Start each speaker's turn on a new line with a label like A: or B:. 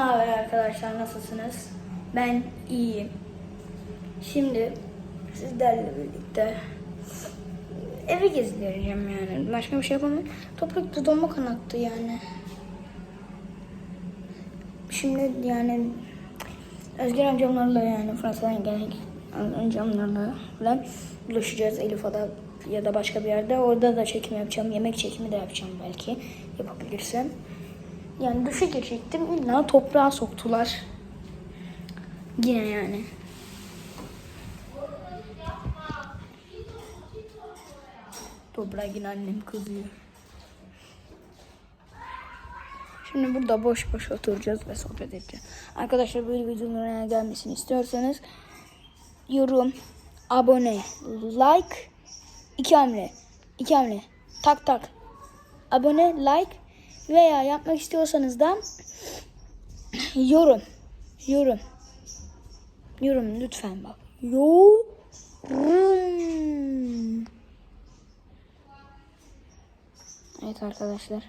A: Ne haber arkadaşlar nasılsınız? Ben iyiyim. Şimdi sizlerle birlikte evi gezdireceğim yani. Başka bir şey yapamam. Toprak dudağıma kanattı yani. Şimdi yani Özgür amcamlarla yani Fransa'dan gelen amcamlarla falan buluşacağız Elifa'da ya da başka bir yerde. Orada da çekim yapacağım. Yemek çekimi de yapacağım belki yapabilirsem. Yani duşa girecektim. İlla toprağa soktular. Yine yani. Toprağa yine annem kızıyor. Şimdi burada boş boş oturacağız ve sohbet edeceğiz. Arkadaşlar böyle videoların gelmesini istiyorsanız yorum, abone, like, iki hamle, iki hamle, tak tak, abone, like veya yapmak istiyorsanız da yorum, yorum, yorum lütfen bak, yorum. Evet arkadaşlar.